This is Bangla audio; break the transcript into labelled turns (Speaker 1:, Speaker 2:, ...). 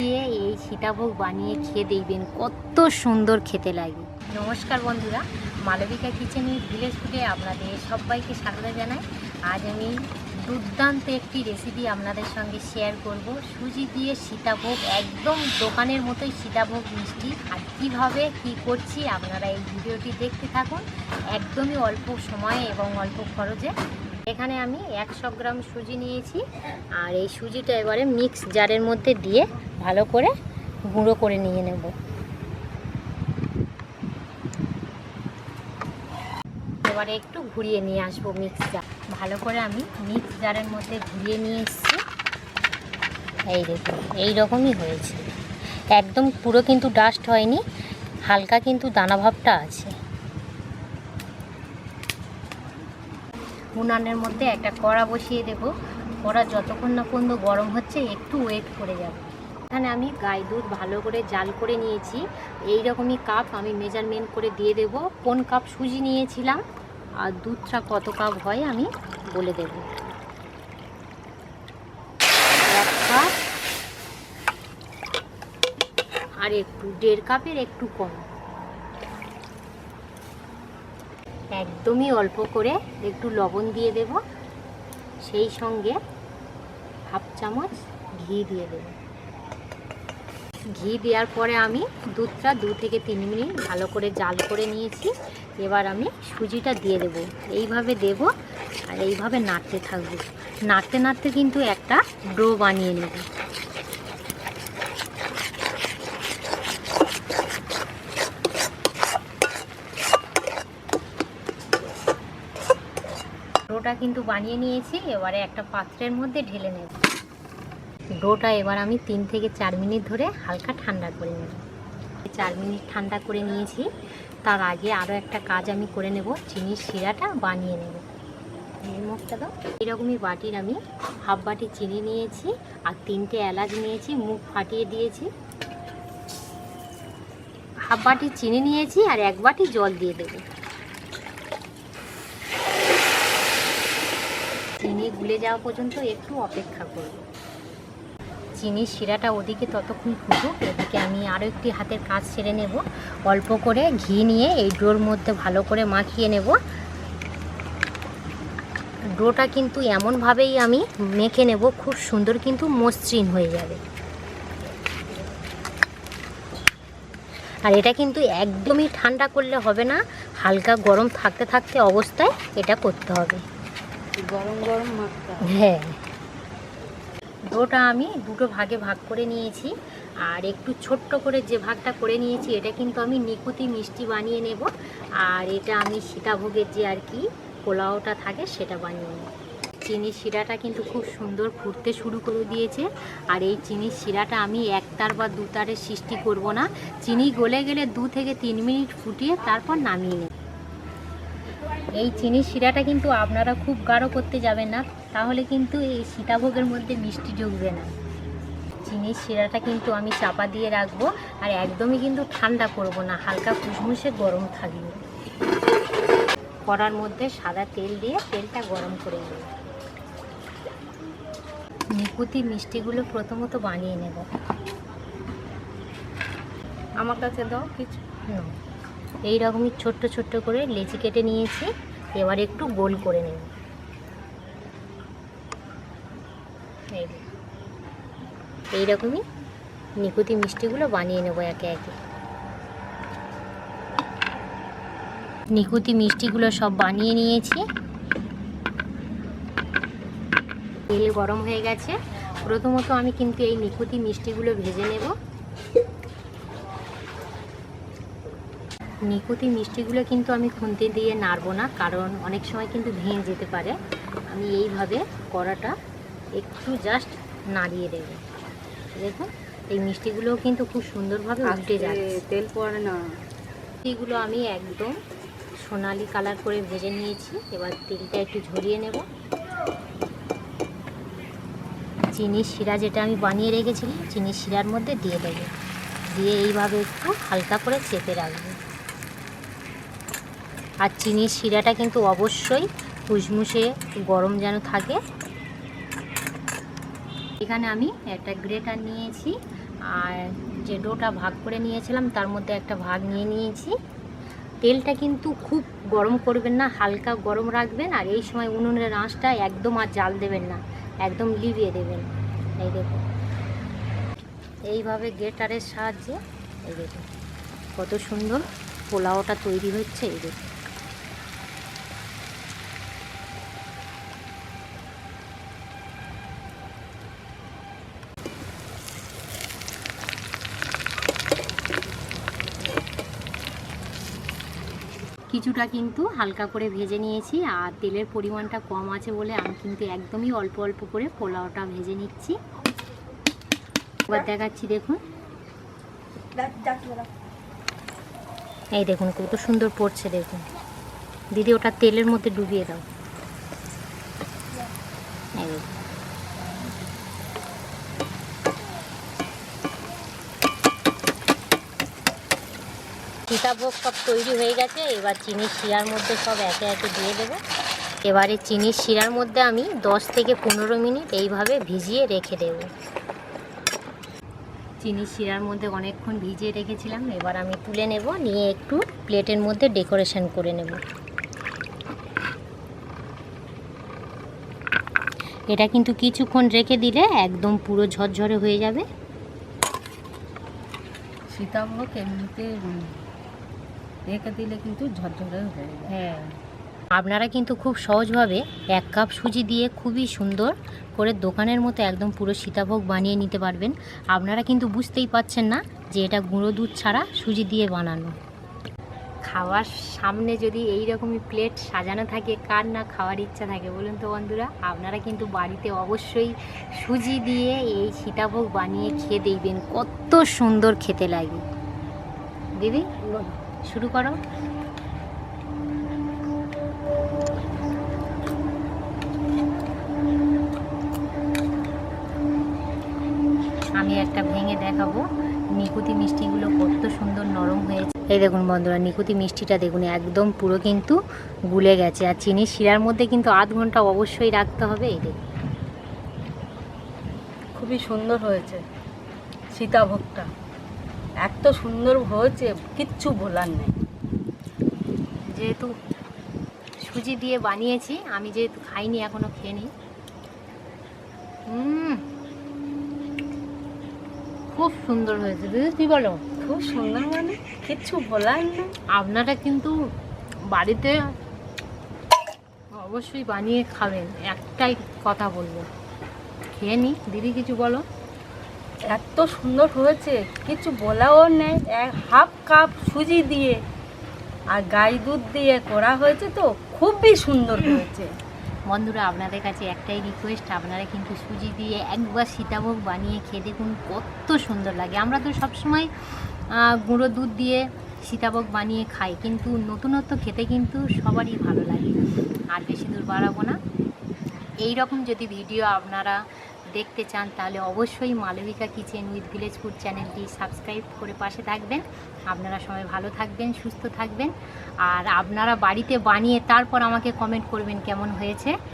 Speaker 1: দিয়ে এই সীতাভোগ বানিয়ে খেয়ে দেখবেন কত সুন্দর খেতে লাগে। নমস্কার বন্ধুরা, মালবিকা কিচেন উইথ ভিলেজ ফুডে আপনাদের সবাইকে স্বাগত জানাই। আজ আমি দুর্দান্ত একটি রেসিপি আপনাদের সঙ্গে শেয়ার করব। সুজি দিয়ে সীতাভোগ, একদম দোকানের মতোই সীতাভোগ মিষ্টি। আর কীভাবে, কী করছি, আপনারা এই ভিডিওটি দেখতে থাকুন। একদমই অল্প সময়ে এবং অল্প খরচে এখানে আমি একশো গ্রাম সুজি নিয়েছি, আর এই সুজিটা এবারে মিক্স জারের মধ্যে দিয়ে ভালো করে গুঁড়ো করে নিয়ে নেব। এবারে একটু ঘুরিয়ে নিয়ে আসব মিক্স জার ভালো করে আমি মিক্স জারের মধ্যে ঘুরিয়ে নিয়ে এসেছি। এই দেখুন, এই রকমই হয়েছে। একদম পুরো কিন্তু ডাস্ট হয়নি, হালকা কিন্তু দানাভাবটা আছে। উনানের মধ্যে একটা কড়া বসিয়ে দেব। কড়া যতক্ষণ না পর্যন্ত গরম হচ্ছে, একটু ওয়েট করে যাব। এখানে আমি গাই দুধ ভালো করে জাল করে নিয়েছি। এই রকমই কাপ আমি মেজারমেন্ট করে দিয়ে দেব। কোন কাপ সুজি নিয়েছিলাম আর দুধটা কত কাপ হয় আমি বলে দেব। এক কাপ আর একটু, দেড় কাপের একটু কম। একদমই অল্প করে একটু লবণ দিয়ে দেব। সেই সঙ্গে হাফ চামচ ঘি দিয়ে দেব। ঘি দেওয়ার পরে আমি দুধটা দু থেকে তিন মিনিট ভালো করে জাল করে নিয়েছি। এবার আমি সুজিটা দিয়ে দেব। এইভাবে দেব আর এইভাবে নাড়তে থাকব। নাড়তে নাড়তে কিন্তু একটা ডো বানিয়ে নেব। ডোটা কিন্তু বানিয়ে নিয়েছি, এবারে একটা পাত্রের মধ্যে ঢেলে নেব। ডোটা এবার আমি তিন থেকে চার মিনিট ধরে হালকা ঠান্ডা করে নেব। চার মিনিট ঠান্ডা করে নিয়েছি, তার আগে আরও একটা কাজ আমি করে নেব, চিনির শিরাটা বানিয়ে নেব। মুখটা দাও। এরকমই বাটির আমি হাফ বাটি চিনি নিয়েছি আর তিনটে এলাচ নিয়েছি, মুখ ফাটিয়ে দিয়েছি। হাফ বাটি চিনি নিয়েছি আর এক বাটি জল দিয়ে দেবো। চিনি গুলে যাওয়া পর্যন্ত একটু অপেক্ষা করব। চিনির শিরাটা ওদিকে ততক্ষণ ফুটুক, এদিকে আমি আরও একটি হাতের কাজ সেরে নেব। অল্প করে ঘি নিয়ে এই ডোর মধ্যে ভালো করে মাখিয়ে নেব। ডোটা কিন্তু এমনভাবেই আমি মেখে নেব, খুব সুন্দর কিন্তু মসৃণ হয়ে যাবে। আর এটা কিন্তু একদমই ঠান্ডা করলে হবে না, হালকা গরম থাকতে থাকতে অবস্থায় এটা করতে হবে।
Speaker 2: গরম গরম
Speaker 1: হ্যাঁ। ডোটা আমি দুটো ভাগে ভাগ করে নিয়েছি। আর একটু ছোট্ট করে যে ভাগটা করে নিয়েছি, এটা কিন্তু আমি নিকুতি মিষ্টি বানিয়ে নেব। আর এটা আমি সীতাভোগের যে আর কি পোলাওটা থাকে, সেটা বানিয়ে নেব। চিনির শিরাটা কিন্তু খুব সুন্দর ফুটতে শুরু করে দিয়েছে। আর এই চিনির শিরাটা আমি একতার বা দুতারের সৃষ্টি করব না। চিনি গলে গেলে দু থেকে তিন মিনিট ফুটিয়ে তারপর নামিয়ে নেব। এই চিনির শিরাটা কিন্তু আপনারা খুব গাঢ় করতে যাবেন না তাহলে কিন্তু এই সীতাভোগের মধ্যে মিষ্টি ঢুকবে না। চিনির শিরাটা কিন্তু আমি চাপা দিয়ে রাখব আর একদমই কিন্তু ঠান্ডা করব না হালকা ফুসমুসে গরম থাকবে। কড়ার মধ্যে সাদা তেল দিয়ে তেলটা গরম করে নেব। নিকুতি মিষ্টিগুলো প্রথমত বানিয়ে নেব।
Speaker 2: আমার কাছে দাও কিছু।
Speaker 1: হুম। এই রকমই ছোট্ট ছোট্ট করে লেচি কেটে নিয়েছি। এবার একটু গোল করে নেব। এই যে। এইরকমই নিকুতি মিষ্টিগুলো বানিয়ে নেব একে একে। নিকুতি মিষ্টিগুলো সব বানিয়ে নিয়েছি। তেল গরম হয়ে গেছে। প্রথমত আমি কিন্তু এই নিকুতি মিষ্টিগুলো ভেজে নেব। নিকুতি মিষ্টিগুলো কিন্তু আমি খুন্তি দিয়ে নাড়বো না কারণ অনেক সময় কিন্তু ভেঙে যেতে পারে। আমি এইভাবে কড়াটা একটু জাস্ট নাড়িয়ে দেবো। দেখুন এই মিষ্টিগুলোও কিন্তু খুব সুন্দরভাবে
Speaker 2: আস্তে,
Speaker 1: যাচ্ছে।
Speaker 2: তেল পড়ে না।
Speaker 1: মিষ্টিগুলো আমি একদম সোনালি কালার করে ভেজে নিয়েছি। এবার তেলটা একটু ঝরিয়ে নেব। চিনির শিরা যেটা আমি বানিয়ে রেখেছিলাম চিনির শিরার মধ্যে দিয়ে দেবো। দিয়ে এইভাবে একটু হালকা করে চেপে রাখব। আর চিনির শিরাটা কিন্তু অবশ্যই ফুসমুসে গরম যেন থাকে। এখানে আমি একটা গ্রেটার নিয়েছি আর যে ডোটা ভাগ করে নিয়েছিলাম তার মধ্যে একটা ভাগ নিয়ে নিয়েছি। তেলটা কিন্তু খুব গরম করবেন না, হালকা গরম রাখবেন আর এই সময় উনুনের আঁচটা একদম আর জাল দেবেন না, একদম লিভিয়ে দেবেন। এই দেখুন। এইভাবে গেটারের সাহায্যে, এই দেখুন, কত সুন্দর পোলাওটা তৈরি হচ্ছে, এই দেখুন। কিছুটা কিন্তু হালকা করে ভেজে নিয়েছি আর তেলের পরিমাণটা কম আছে বলে আমি কিন্তু একদমই অল্প অল্প করে পোলাওটা ভেজে নিচ্ছি। এবার দেখাচ্ছি দেখুন। এই দেখুন কত সুন্দর পড়ছে দেখুন। দিদি ওটা তেলের মধ্যে ডুবিয়ে দাও। এই দেখুন। সীতাভোগ সব তৈরি হয়ে গেছে, এবার চিনির শিরার মধ্যে সব একে একে দিয়ে দেবো। এবারে চিনির শিরার মধ্যে আমি দশ থেকে পনেরো মিনিট এইভাবে ভিজিয়ে রেখে দেব। চিনির শিরার মধ্যে অনেকক্ষণ ভিজিয়ে রেখেছিলাম, এবার আমি তুলে নেব, নিয়ে একটু প্লেটের মধ্যে ডেকোরেশন করে নেব। এটা কিন্তু কিছুক্ষণ রেখে দিলে একদম পুরো ঝরঝরে হয়ে যাবে।
Speaker 2: সীতাভোগ এমনিতে রেখে দিলে কিন্তু ঝরঝরে হয়ে যায়।
Speaker 1: হ্যাঁ। আপনারা কিন্তু খুব সহজভাবে এক কাপ সুজি দিয়ে খুবই সুন্দর করে দোকানের মতো একদম পুরো সীতাভোগ বানিয়ে নিতে পারবেন। আপনারা কিন্তু বুঝতেই পাচ্ছেন না যে এটা গুঁড়ো দুধ ছাড়া সুজি দিয়ে বানানো। খাওয়ার সামনে যদি এই রকমই প্লেট সাজানো থাকে কার না খাওয়ার ইচ্ছা থাকে বলুন তো বন্ধুরা? আপনারা কিন্তু বাড়িতে অবশ্যই সুজি দিয়ে এই সীতাভোগ বানিয়ে খেয়ে দেখবেন কত সুন্দর খেতে লাগে। দিদি? শুরু করো। আমি একটা ভেঙে দেখাবো। নিকুতি মিষ্টিগুলো কত সুন্দর নরম হয়েছে। এই দেখুন বন্ধুরা, নিকুতি মিষ্টিটা দেখুন, একদম পুরো কিন্তু গুলে গেছে। আর চিনির শিরার মধ্যে কিন্তু আধ ঘণ্টা অবশ্যই রাখতে হবে, এই দেখুন।
Speaker 2: খুবই সুন্দর হয়েছে সীতাভোগটা। এত সুন্দর হয়েছে কিচ্ছু বলার নেই।
Speaker 1: যেহেতু সুজি দিয়ে বানিয়েছি আমি যেহেতু খাইনি এখনও খেয়ে নিই। খুব সুন্দর হয়েছে দিদি কী বলো?
Speaker 2: খুব সুন্দর মানে? কিচ্ছু বলার নেই।
Speaker 1: আপনারা কিন্তু বাড়িতে অবশ্যই বানিয়ে খাবেন একটাই কথা বলব। খেয়ে নি দিদি কিছু বলো?
Speaker 2: এত সুন্দর হয়েছে, কিছু বলাও নেই, এক হাফ কাপ সুজি দিয়ে আর গাই দুধ দিয়ে করা হয়েছে তো, খুবই সুন্দর হয়েছে।
Speaker 1: বন্ধুরা, আপনাদের কাছে একটাই রিকোয়েস্ট আপনারা কিন্তু সুজি দিয়ে একবার সীতাভোগ বানিয়ে খেয়ে দেখুন কত সুন্দর লাগে। আমরা তো সবসময় গুঁড়ো দুধ দিয়ে সীতাভোগ বানিয়ে খাই, কিন্তু নতুনত্ব খেতে কিন্তু সবারই ভালো লাগে। আর বেশি দূর বাড়াবো না। এই রকম যদি ভিডিও আপনারা দেখতে চান, তাহলে অবশ্যই Malabika kitchen with village food চ্যানেলটি সাবস্ক্রাইব করে পাশে থাকবেন। আপনারা সবাই ভালো থাকবেন, সুস্থ থাকবেন। আর আপনারা বাড়িতে বানিয়ে তারপর আমাকে কমেন্ট করবেন কেমন হয়েছে।